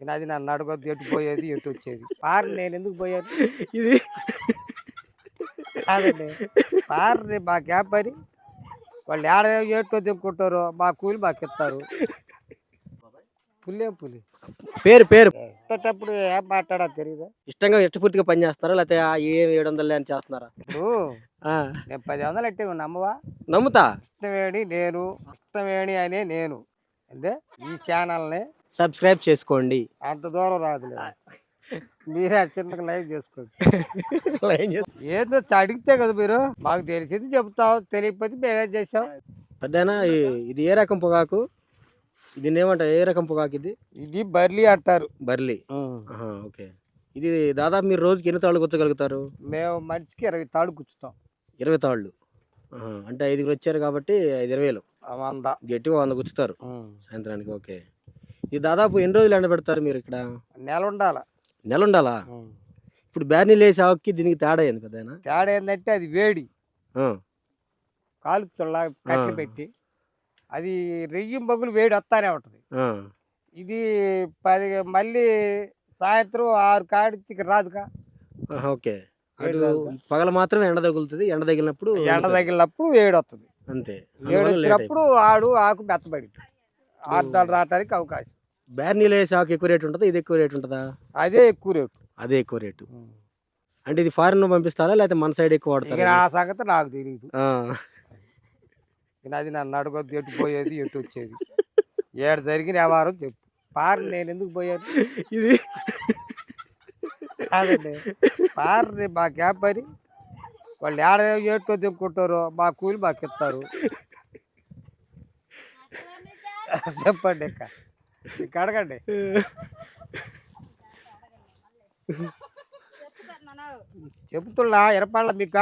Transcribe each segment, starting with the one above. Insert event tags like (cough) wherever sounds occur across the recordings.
అది నన్ను అడగొద్దు ఎటు పోయేది ఎటు వచ్చేది. పారు నేను ఎందుకు పోయాను? ఇది కాదండి పారు మా పని వాళ్ళు ఏడ ఎటు తెంపుకుంటారో మా కూలి మాకు ఇస్తారు. పుల్లే పులి? పేరు పేరు. ఎట్టేటప్పుడు ఏం మాట్లాడా తెలియదా ఇష్టంగా ఇష్టపూర్తిగా పని చేస్తారా? లేకపోతే ఆ ఏం ఏడు వందలు అని చేస్తున్నారా? ఇప్పుడు ఆ, నేను పది వందలు ఎట్టే నమ్మవా? నమ్ముతా. ఇష్టమేణి నేను ఇష్టమేణి అనే నేను. అంటే ఈ ఛానల్ని సబ్స్క్రైబ్ చేసుకోండి. అంత దూరం రాదులే. మీరే చిన్నగా లైవ్ చేసుకోండి. (laughs) చేస్తా- ఏదో అడిగితే కదా మీరు? మాకు తెలిసింది చెప్తాం తెలియకపోతే మేమేం చేసాం పెద్దయినా ఈ- ఇది ఏ రకం పొగాకు? దీన్ని ఏమంటారు? ఏ రకం పొగాకు ఇది? ఇది బర్లీ అంటారు. బర్లీ. ఓకే. ఇది దాదాపు మీరు రోజుకి ఎన్ని తాళ్ళు గుచ్చగలుగుతారు? మేము మనిషికి ఇరవై తాడు కూర్చుతాం ఇరవై తాళ్ళు. అంటే ఐదుగురు వచ్చారు కాబట్టి ఐదు ఇరవైలు వంద గట్టిగా వంద గుచ్చుతారు. సాయంత్రానికి ఓకే. ఇది దాదాపు ఎన్ని రోజులు ఎండబెడతారు మీరు ఇక్కడ? నెల ఉండాల నెల ఉండాలా. ఇప్పుడు బ్యార్నీ లేసి ఆవుకి దీనికి తేడా ఏంది పెద్దయినా తేడా ఏంటంటే అది వేడి. కాలుతుల్లా కట్టెలు ఆ. పెట్టి అది రెయ్యం బొగ్గులు వేడి వస్తానే ఉంటుంది. ఇది పది మళ్ళీ సాయంత్రం ఆరు కాడికి రాదుగా. ఓకే? పగల మాత్రం ఎండ తగులుతుంది. ఎండ తగిలినప్పుడు ఎండ తగిలినప్పుడు వేడి వస్తుంది. అంతే. వచ్చినప్పుడు ఆడు ఆకు మెత్తబడి అర్థాలు రావడానికి అవకాశం. బ్యార్నీ లేసి ఆకు ఎక్కువ రేటు ఉంటుందా? ఇది ఎక్కువ రేటు ఉంటుందా? అదే ఎక్కువ రేటు. అదే ఎక్కువ రేటు. అంటే ఇది ఫారిన్ పంపిస్తారా? లేకపోతే మన సైడ్ ఎక్కువ వాడతారా? నా సంగతి నాకు తెలియదు ఆ, అది నన్ను అడగొద్దు ఎటు పోయేది ఎటు వచ్చేది. ఏడు జరిగిన వ్యవహారం చెప్పు. పారు నేను ఎందుకు పోయాను? ఇది కాదండి పారు మా క్యాబ్ పని వాళ్ళు ఏడ ఎటు తెంపుకుంటారో మా కూలి మాకు ఇస్తారు. (laughs) చెప్పండి ఇక. ఇక అడగండి. చెబుతున్నా ఎరపాళ్ళ మీక?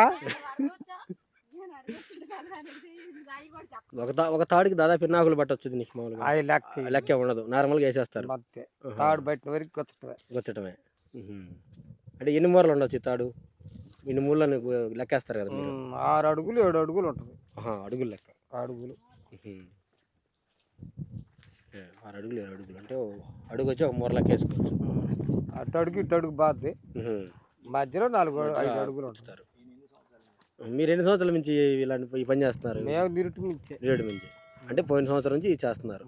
ఒక ఒక తాడికి దాదాపు ఎన్ని ఆకులు పట్టొచ్చు నీకు మామూలుగా? లెక్క. లెక్కే ఉండదు. నార్మల్గా వేసేస్తారు. అంతే. తాడు బట్టిన వరకు గుచ్చటమే. ఉహుం. అంటే ఎన్ని మూరలు ఉండొచ్చు తాడు? ఇన్ని మూరలు లెక్కేస్తారు కదా మీరు? ఆరు అడుగులు ఏడు అడుగులు ఉంటుంది. అడుగులు లెక్క. అడుగులు. ఆరు అడుగులు ఏడు అడుగులు. అంటే అడుగు వచ్చి ఒక మూర లెక్కేసుకోవచ్చు ఉమ్. అటు అడుగు ఇటు అడుగు బాద్ది ఉహుం. మధ్యలో నాలుగు ఐదు అడుగులు ఉంచుతారు. మీరు ఎన్ని సంవత్సరాల నుంచి ఇలాంటి ఈ పని చేస్తున్నారు? మేము నిరుటి నుంచే. అంటే పోయిన సంవత్సరం నుంచి చేస్తున్నారు.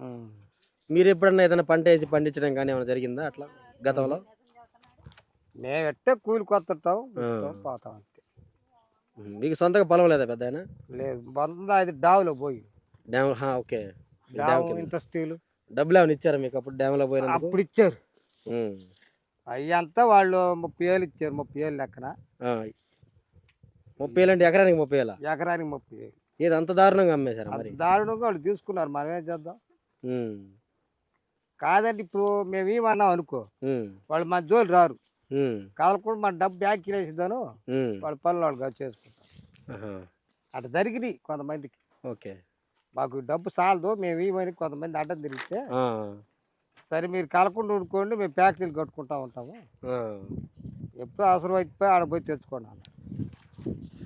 మీరు ఎప్పుడన్నా ఏదైనా పంట వేసి పండించడం కానీ ఏమైనా జరిగిందా అట్లా గతంలో? మేము ఎట్టే ఉంటాం, పోతాం అంతే. మీకు సొంతగా పొలం లేదా పెద్ద ఆయన లేదు వంద అది డావులో పోయి. Dam okay. డ్యామ్ డావు. ఇంత స్టీలు. డబ్బులు ఏమైనా ఇచ్చారా మీకు అప్పుడు డ్యామ్లో పోయినందుకు? అప్పుడు ఇచ్చారు. అయ్యంతా వాళ్ళు ముప్పై వేలు ఇచ్చారు ముప్పై వేలు లెక్కన. ముప్పై వేలు అంటే ఎకరానికి ముప్పై వేల ఎకరానికి ముప్పై వేలు ఏది అంత దారుణంగా అమ్మేశారా మరి? దారుణంగా వాళ్ళు తీసుకున్నారు మనం ఏం చేద్దాం. కాదండి ఇప్పుడు మేము ఏమన్నాం అనుకో. వాళ్ళు మన జోలు రారు. ఉమ్. కాదకుండా మన డబ్బు బ్యాగ్ ఉమ్. వాళ్ళ పనులు వాళ్ళు చేసుకుంటారు ఆహా. అట్లా జరిగినాయి కొంతమందికి ఓకే మాకు డబ్బు చాలదు మేము ఇవ్వని కొంతమంది అడ్డం తిరిగితే. సరే మీరు కలకుండా ఊరుకోండి మేము ఫ్యాక్టరీలు కట్టుకుంటా ఉంటాము. ఎప్పుడు అవసరం అయిపోయి ఆడ పోయి తెచ్చుకోండి అన్నారు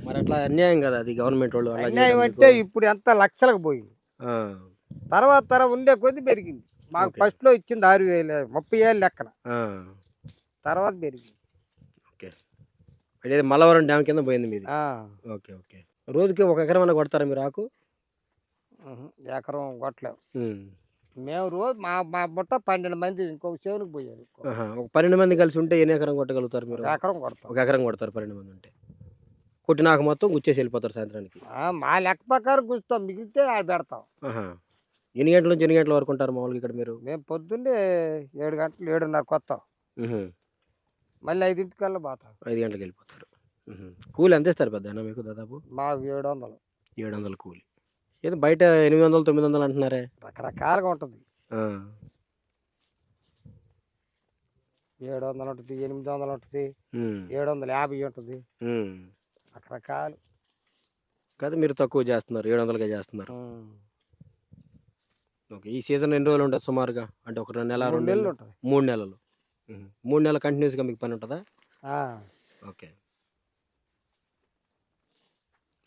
మరి అట్లా అన్యాయం కదా అది గవర్నమెంట్ వాళ్ళు అన్యాయం అంటే. ఇప్పుడు ఎంత లక్షలకు పోయింది. తర్వాత తరం ఉండే కొద్ది పెరిగింది మాకు. ఫస్ట్లో ఇచ్చింది ఆరు వేలు ముప్పై ఏళ్ళు లెక్కన. తర్వాత పెరిగింది ఓకే. అంటే మల్లవరం డ్యామ్ కింద పోయింది మీది? ఆ. Okay okay. రోజుకి ఒక ఎకరం అన్న కొడతారా మీరు ఆకు? ఉహు. ఎకరం కొట్టలేము ఉమ్. మేము రోజు మా మా ముట్ట పన్నెండు మంది ఇంకొక చెవునికి పోయారు ఆహా. ఒక పన్నెండు మంది కలిసి ఉంటే ఎన్ని ఎకరం కొట్టగలుగుతారు మీరు? ఎకరం కొడతాం. ఒక ఎకరం కొడతారు పన్నెండు మంది ఉంటే. కొట్టినాక మొత్తం గుచ్చేసి వెళ్ళిపోతారు సాయంత్రానికి. ఆ, మా లెక్క ప్రకారం కూర్చుతాం మిగిలితే ఆడ పెడతాం. ఆహా. ఎన్ని గంటల నుంచి ఎన్ని గంటల వరకు ఉంటారు మామూలుగా ఇక్కడ మీరు? మేము పొద్దున్నే ఏడు గంటలు ఏడున్నర కొత్తాం ఉహు. మళ్ళీ ఐదింటికల్లా పోతాం ఐదు గంటలకు వెళ్ళిపోతారు. కూలి ఎంత ఇస్తారు పెద్ద మీకు దాదాపు? మాకు ఏడు వందలు ఏడు వందల కూలి. ఏదో బయట ఎనిమిది వందలు తొమ్మిది వందలు అంటున్నారే? రకరకాలుగా ఉంటుంది. ఏడు వందలు ఉంటుంది ఎనిమిది వందలు ఉంటుంది. ఏడు వందల యాభై ఉంటుంది. రకరకాలు. కాదు మీరు తక్కువ చేస్తున్నారు ఏడు వందలుగా చేస్తున్నారు. ఓకే ఈ సీజన్ ఎన్ని రోజులు ఉంటుంది సుమారుగా? అంటే ఒక రెండు నెల రెండు నెలలు ఉంటుంది. మూడు నెలలు. మూడు నెలలు కంటిన్యూస్గా మీకు పని ఉంటుందా? ఆ. ఓకే.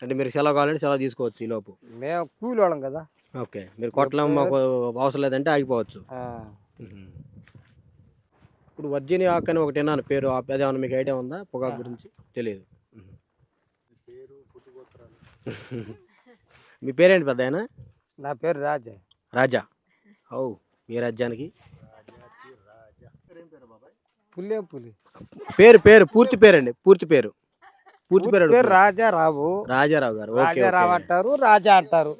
అంటే మీరు సెలవు కావాలంటే సెలవు తీసుకోవచ్చు ఈ లోపు. మేము కూలి వాళ్ళం కదా. ఓకే. మీరు కొట్టడం మాకు అవసరం లేదంటే ఆగిపోవచ్చు. ఇప్పుడు వర్జీనియా ఆకు అని ఒకటి విన్నాను పేరు ఆ- అదేమన్నా మీకు ఐడియా ఉందా? పొగాకు గురించి? తెలియదు మీ పేరేంటి పెద్ద ఆయన? నా పేరు రాజా. రాజా. ఓ మీ రాజ్యానికి? పుల్లే పులి. పేరు పేరు పూర్తి పేరండి పూర్తి పేరు. పూర్తి పేరు పేరు అడుగుతున్నా. రాజారావు. రాజారావు గారు ఓకే రాజారావు ఓకే. అంటారు రాజా అంటారు.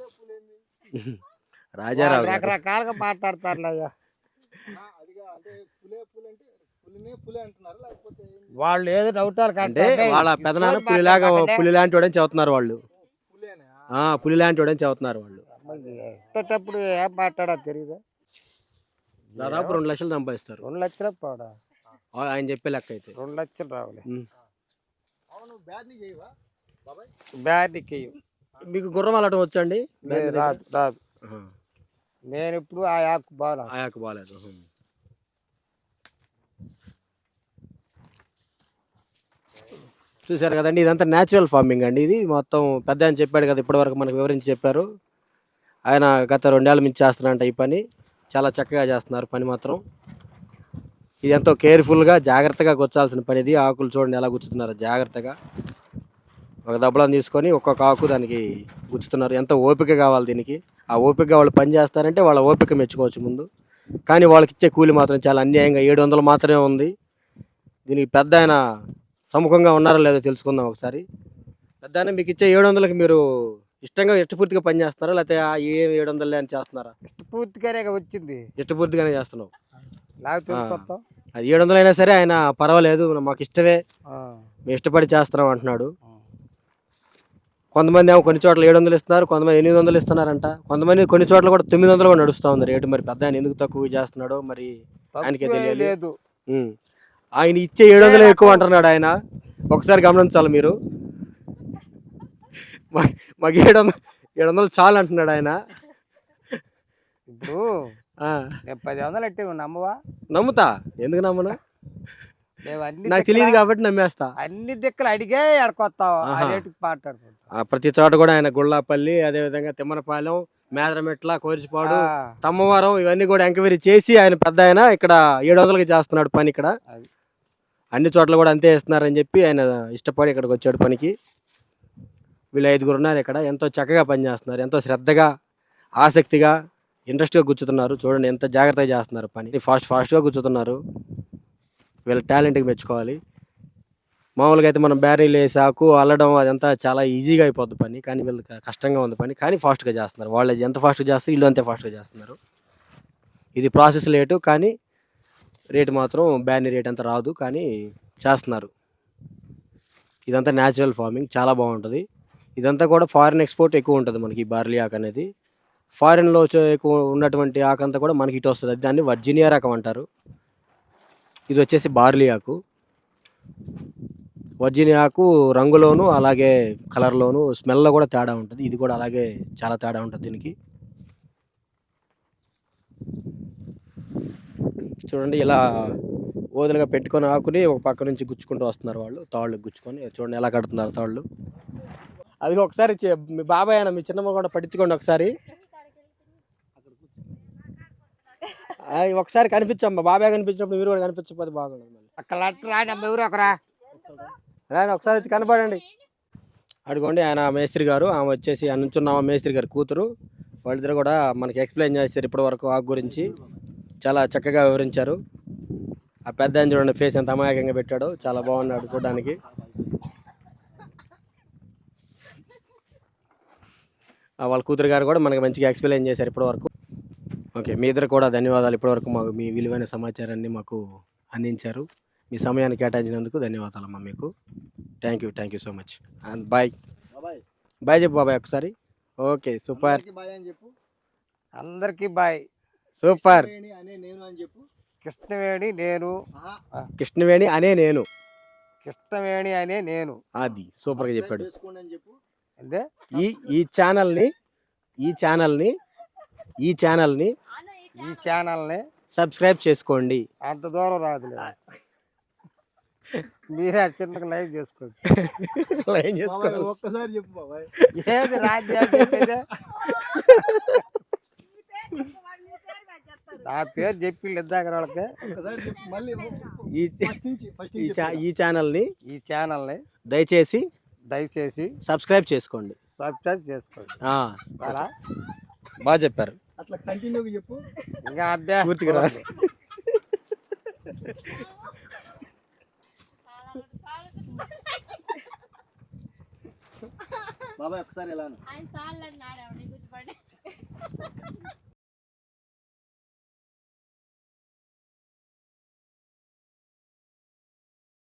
రాజారావు గారు. రకరకాలుగా మాట్లాడతారు అయ్యా వాళ్ళు ఏదో డౌటాలు అంటే వాళ్ళ పెదనాన్న పులిలాగా పులి లాంటి వాడని చెబుతున్నారు వాళ్ళు. ఆ పులి లాంటి వాడని చెబుతున్నారు వాళ్ళు. ఎట్టేటప్పుడు ఏం మాట్లాడా తెలియదు దాదాపు రెండు లక్షలు సంపాదిస్తారు. రెండు లక్షలు పోడా? ఆయన చెప్పే లెక్క అయితే. రెండు లక్షలు రావులే. ఉమ్. బ్యాట్కి మీకు గుర్రం వెళ్ళటం వచ్చండి రాదు రాదు. నేను ఇప్పుడు ఆ యాకు బాగా ఆయాకు బాగాలేదు. ఉమ్. చూశారు కదండి ఇదంతా న్యాచురల్ ఫార్మింగ్ అండి ఇది. మొత్తం పెద్ద ఆయన చెప్పాడు కదా ఇప్పటివరకు మనకు వివరించి చెప్పారు. ఆయన గత రెండేళ్ళ నుంచి చేస్తున్నారంట ఈ పని. చాలా చక్కగా చేస్తున్నారు పని మాత్రం. ఇది ఎంతో కేర్ఫుల్గా జాగ్రత్తగా గుచ్చాల్సిన పని ఇది ఆకులు చూడండి ఎలా గుచ్చుతున్నారు. జాగ్రత్తగా ఒక దబ్బలం తీసుకొని ఒక్కొక్క ఆకు దానికి గుచ్చుతున్నారు. ఎంతో ఓపిక కావాలి దీనికి. ఆ ఓపికగా వాళ్ళు పని చేస్తారంటే వాళ్ళ ఓపిక మెచ్చుకోవచ్చు ముందు. కానీ వాళ్ళకి ఇచ్చే కూలి మాత్రం చాలా అన్యాయంగా. ఏడు వందలు మాత్రమే ఉంది. దీనికి పెద్ద ఆయన సముఖంగా ఉన్నారో లేదో తెలుసుకుందాం ఒకసారి. పెద్ద ఆయన మీకు ఇచ్చే ఏడు వందలకి మీరు ఇష్టంగా ఇష్టపూర్తిగా పని చేస్తారా లేకపోతే ఏ ఏడు వందలు అని చేస్తున్నారా? పూర్తిగానే వచ్చింది. ఇష్టపూర్తిగానే చేస్తున్నావు. తెలుసుకొస్తాం అది ఏడు వందలు అయినా సరే ఆయన పర్వాలేదు మాకు ఇష్టమే. మేము ఇష్టపడి చేస్తున్నాం అంటున్నాడు. కొంతమంది ఏమో కొన్ని చోట్ల ఏడు వందలు ఇస్తున్నారు కొంతమంది ఎనిమిది వందలు ఇస్తున్నారంట. కొంతమంది కొన్ని చోట్ల కూడా తొమ్మిది వందలు కూడా నడుస్తూ ఉంది రేటు. మరి పెద్ద ఆయన ఎందుకు తక్కువ చేస్తున్నాడో మరి ఆయనకే తెలియాలి. లేదు. ఉమ్. ఆయన ఇచ్చే ఏడు వందలు ఎక్కువ అంటున్నాడు ఆయన. ఒకసారి గమనించాలి మీరు. మాకు ఏడు వందలు ఏడు వందలు చాలు అంటున్నాడు ఆయన. ఇప్పుడు నేను పది వందలు ఎట్టి నమ్మవా? నమ్ముతా. ఎందుకు నమ్మను? నాకు తెలియదు కాబట్టి నమ్మేస్తా. అన్ని దిక్కులు అడిగే ఎడకొస్తావు మాట్లాడుకుంటాం ప్రతి చోట కూడా ఆయన గుళ్ళాపల్లి అదేవిధంగా తిమ్మనపాలెం మేదరమెట్ల కోరిచిపాడు తమ్మవరం ఇవన్నీ కూడా ఎంక్వైరీ చేసి ఆయన పెద్ద ఆయన ఇక్కడ ఏడు వందలకి చేస్తున్నాడు పని ఇక్కడ. అది. అన్ని చోట్ల కూడా అంతే ఇస్తున్నారని చెప్పి ఆయన ఇష్టపడి ఇక్కడికి వచ్చాడు పనికి. వీళ్ళు ఐదుగురు ఉన్నారు ఇక్కడ. ఎంతో చక్కగా పనిచేస్తున్నారు. ఎంతో శ్రద్ధగా ఆసక్తిగా ఇంట్రెస్ట్గా గుచ్చుతున్నారు చూడండి ఎంత జాగ్రత్తగా చేస్తున్నారు పని. ఫాస్ట్ ఫాస్ట్గా గుచ్చుతున్నారు వీళ్ళ టాలెంట్కి మెచ్చుకోవాలి. మామూలుగా అయితే మనం బ్యారీలు వేసి ఆకు అల్లడం అదంతా చాలా ఈజీగా అయిపోద్ది పని. కానీ వీళ్ళకి కష్టంగా ఉంది పని. కానీ ఫాస్ట్గా చేస్తున్నారు. వాళ్ళు ఎంత ఫాస్ట్గా చేస్తారు వీళ్ళు అంతే ఫాస్ట్గా చేస్తున్నారు. ఇది ప్రాసెస్ లేటు కానీ రేటు మాత్రం బ్యారీ రేట్ అంత రాదు. కానీ చేస్తున్నారు. ఇదంతా న్యాచురల్ ఫార్మింగ్. చాలా బాగుంటుంది. ఇదంతా కూడా ఫారిన్ ఎక్స్పోర్ట్ ఎక్కువ ఉంటుంది మనకి ఈ బార్లీ ఆక్ అనేది. ఫారిన్లో ఎక్కువ ఉన్నటువంటి ఆకు అంతా కూడా మనకి ఇటు వస్తుంది. దాన్ని వర్జీనియా రకం అంటారు. ఇది వచ్చేసి బార్లీ ఆకు వర్జీనియా ఆకు రంగులోను అలాగే కలర్లోను స్మెల్లో కూడా తేడా ఉంటుంది. ఇది కూడా అలాగే చాలా తేడా ఉంటుంది దీనికి. చూడండి ఇలా ఓదలుగా పెట్టుకొని ఆకుని ఒక పక్క నుంచి గుచ్చుకుంటూ వస్తున్నారు వాళ్ళు. తాళ్ళు గుచ్చుకొని. చూడండి ఎలా కడుతున్నారు తాళ్ళు. అది ఒకసారి చే- మీ బాబాయ్ అయినా మీ చిన్నమ్మ కూడా పట్టించుకోండి ఒకసారి అది ఒకసారి కనిపించమ్మా బాబాయ్ కనిపించినప్పుడు మీరు కూడా కనిపించకపోతే బాగుండదు మళ్ళీ. అక్కడ అమ్మ ఎవరు ఒకరా రాని ఒకసారి వచ్చి కనపడండి. అడుకోండి ఆయన మేస్త్రి గారు ఆమె వచ్చేసి ఆ నుంచున్న ఆమె మేస్త్రి గారి కూతురు. వాళ్ళిద్దరు కూడా మనకి ఎక్స్ప్లెయిన్ చేశారు ఇప్పటివరకు ఆకు గురించి. చాలా చక్కగా వివరించారు. ఆ పెద్ద ఆయన చూడండి ఫేస్ ఎంత అమాయకంగా పెట్టాడో. చాలా బాగున్నాడు చూడడానికి. ఆ వాళ్ళ కూతురు గారు కూడా మనకి మంచిగా ఎక్స్ప్లెయిన్ చేశారు ఇప్పటివరకు ఓకే. మీ ఇద్దరు కూడా ధన్యవాదాలు. ఇప్పటివరకు మాకు మీ విలువైన సమాచారాన్ని మాకు అందించారు. మీ సమయాన్ని కేటాయించినందుకు ధన్యవాదాలమ్మా మీకు. Thank you thank you so much and bye bye చెప్పు బాబాయ్ ఒకసారి. ఓకే సూపర్ అందరికీ బాయ్ అని చెప్పు. అందరికీ బాయ్ సూపర్ వేణి అనే నేను అని చెప్పు. కృష్ణవేణి నేను. కృష్ణవేణి అనే నేను. కృష్ణవేణి అనే నేను. అది సూపర్గా చెప్పాడు. చేసుకోండి అని చెప్పు. అంతే ఈ ఈ ఛానల్ని ఈ ఛానల్ని ఈ ఛానల్ని ఈ ఛానల్ని సబ్స్క్రైబ్ చేసుకోండి. అంత దూరం రాదులే. మీరే చిన్నగా లైక్ చేసుకోండి. (laughs) లైన్ చేసుకోండి. ఒక్కసారి చెప్పు బాబాయ్. ఏది రాజ్యాలు చెప్పేదే? (laughs) నా పేరు చెప్పి ఇద్దాక వాళ్ళకి. ఒకసారి చెప్పు మళ్ళీ ఈ ఫస్ట్ నుంచి ఫస్ట్ ఈ నుంచి ఛా ఈ ఛానల్ని ఈ ఛానల్ని దయచేసి దయచేసి సబ్స్క్రైబ్ చేసుకోండి. సబ్స్క్రైబ్ చేసుకోండి. బాగా చెప్పారు. అట్లా కంటిన్యూగా చెప్పు. ఇంకా అబ్బా. పూర్తిగా రాదు బాబాయ్ ఒకసారి ఎలా ఆయన సార్లు అన్నాడు గుర్తుపడి